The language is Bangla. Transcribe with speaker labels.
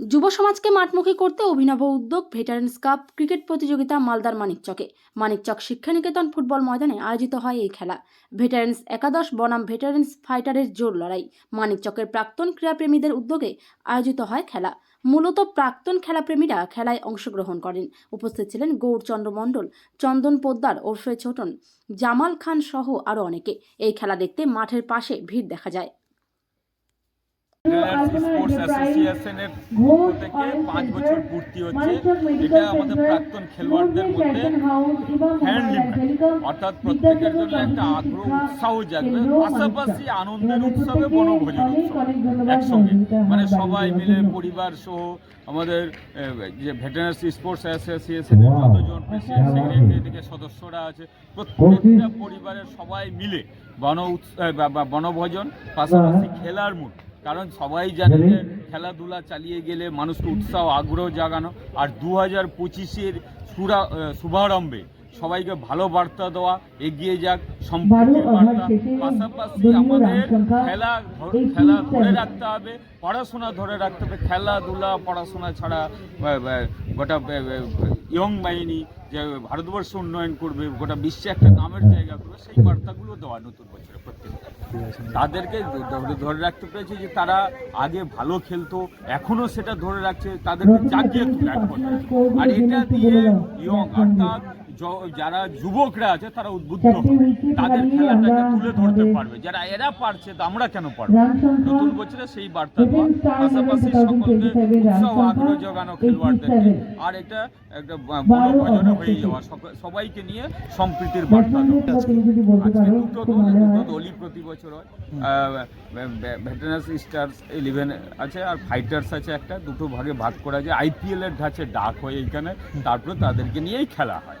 Speaker 1: যুব সমাজকে মাঠমুখী করতে অভিনব উদ্যোগ ভেটারেন্স কাপ ক্রিকেট প্রতিযোগিতা মালদার মানিকচকে। মানিকচক শিক্ষানিকেতন ফুটবল ময়দানে আয়োজিত হয় এই খেলা। ভেটারেন্স একাদশ বনাম ভেটারেন্স ফাইটারের জোর লড়াই। মানিকচকের প্রাক্তন ক্রীড়াপ্রেমীদের উদ্যোগে আয়োজিত হয় খেলা। মূলত প্রাক্তন খেলাপ্রেমীরা খেলায় অংশগ্রহণ করেন। উপস্থিত ছিলেন গৌরচন্দ্র মণ্ডল, চন্দন পোদ্দার ওরফে ছোটন, জামাল খান সহ আরও অনেকে। এই খেলা দেখতে মাঠের পাশে ভিড় দেখা যায়।
Speaker 2: স্পোর্টস অ্যাসোসিয়েশনের পক্ষ থেকে পাঁচ বছর পূর্তি হচ্ছে। এটা আমাদের প্রাক্তন খেলোয়াড়দের মধ্যে ফ্রেন্ডলি অর্থাৎ প্রত্যেকের জন্য একটা আগ্রহ উৎসাহ জাগবে। পাশাপাশি আনন্দের উৎসবে বনভোজন উৎসব একসঙ্গে। মানে সবাই মিলে পরিবার সহ আমাদের যে ভেটেনারি স্পোর্টস অ্যাসোসিয়েশনের যতজন সেক্রেটারি থেকে সদস্যরা আছে প্রত্যেকটা পরিবারের সবাই মিলে বন উৎস- বনভোজন পাশাপাশি খেলার মুড কারণ সবাই জানে যে খেলাধুলা চালিয়ে গেলে মানুষকে উৎসাহ আগ্রহ জাগানো। আর দু হাজার পঁচিশের সুরা শুভারম্ভে সবাইকে ভালো বার্তা দেওয়া এগিয়ে যাক সম্প্রীতির বার্তা। পাশাপাশি আমাদের খেলা খেলা ধরে রাখতে হবে পড়াশোনা ধরে রাখতে হবে। খেলাধুলা পড়াশোনা ছাড়া গোটা ইয়ং বাহিনী যে ভারতবর্ষ উন্নয়ন করবে গোটা বিশ্বে একটা নামের জায়গা করবে সেই বার্তাগুলো দেওয়া নতুন বছরে প্রত্যেকটা তাদেরকে ধরে- রাখতে পেরেছে যে তারা আগে ভালো খেলতো এখনও সেটা ধরে রাখছে তাদেরকে জাগিয়ে তুলে আর এটা দিয়ে ইয়ং অর্থাৎ যারা যুবকরা আছে তারা উদ্বুদ্ধ। হবে তাদের খেলাটাকে তুলে ধরতে পারবে। যারা এরা পারছে তো আমরা কেন পারব? নতুন বছরে সেই বার্তা দেওয়া পাশাপাশি সকলকে উৎসাহ আগ্রহ জোগানো খেলোয়াড়দেরকে। আর এটা একটা বনভোজন হয়ে যাওয়া। সবাইকে নিয়ে সম্প্রীতির বার্তা দেওয়া। আজকে দুটো দল দুটো দলই প্রতি বছর হয়। ভেটেনারি স্টার্স ইলেভেন আছে আর ফাইটার্স আছে একটা। দুটো ভাগে ভাগ করা যায়। আইপিএল এর ধাঁচে ডাক হয় এইখানে। তারপরে তাদেরকে নিয়েই খেলা হয়।